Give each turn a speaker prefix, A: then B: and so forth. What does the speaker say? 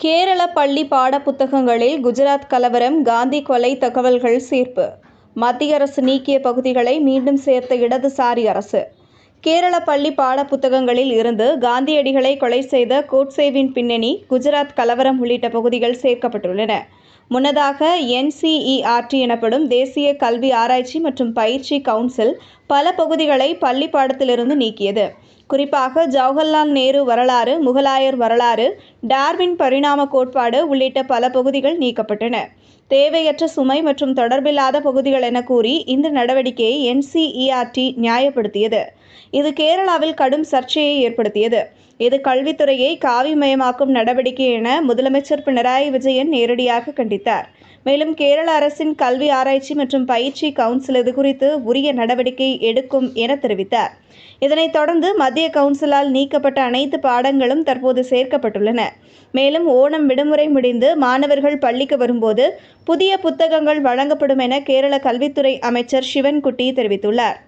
A: கேரள பள்ளி பாடப்புத்தகங்களில் குஜராத் கலவரம் காந்தி கொலை தகவல்கள் சேர்ப்பு. மத்திய அரசு நீக்கிய பகுதிகளை மீண்டும் சேர்த்த இடதுசாரி அரசு. கேரள பள்ளி பாடப்புத்தகங்களில் இருந்து காந்தியடிகளை கொலை செய்த கோட்சேவின் பின்னணி குஜராத் கலவரம் உள்ளிட்ட பகுதிகள் சேர்க்கப்பட்டுள்ளன. முன்னதாக என்சிஇஆர்டி எனப்படும் தேசிய கல்வி ஆராய்ச்சி மற்றும் பயிற்சி கவுன்சில் பல பகுதிகளை பள்ளி பாடத்திலிருந்து நீக்கியது. குறிப்பாக ஜவஹர்லால் நேரு வரலாறு முகலாயர் வரலாறு டார்வின் பரிணாம கோட்பாடு உள்ளிட்ட பல பகுதிகள் நீக்கப்பட்டன. தேவையற்ற சுமை மற்றும் தொடர்பில்லாத பகுதிகள் என கூறி இந்த நடவடிக்கையை என்சிஇஆர்டி நியாயப்படுத்தியது. இது கேரளாவில் கடும் சர்ச்சையை ஏற்படுத்தியது. இது கல்வித்துறையை காவிமயமாக்கும் நடவடிக்கை என முதலமைச்சர் பினராயி விஜயன் நேரடியாக கண்டித்தார். மேலும் கேரள அரசின் கல்வி ஆராய்ச்சி மற்றும் பயிற்சி கவுன்சில் இது குறித்து உரிய நடவடிக்கை எடுக்கும் என தெரிவித்தார். இதனைத் தொடர்ந்து மத்திய கவுன்சிலால் நீக்கப்பட்ட அனைத்து பாடங்களும் தற்போது சேர்க்கப்பட்டுள்ளன. மேலும் ஓணம் விடுமுறை முடிந்து மாணவர்கள் பள்ளிக்கு வரும்போது புதிய புத்தகங்கள் வழங்கப்படும் என கேரள கல்வித்துறை அமைச்சர் சிவன்குட்டி தெரிவித்துள்ளார்.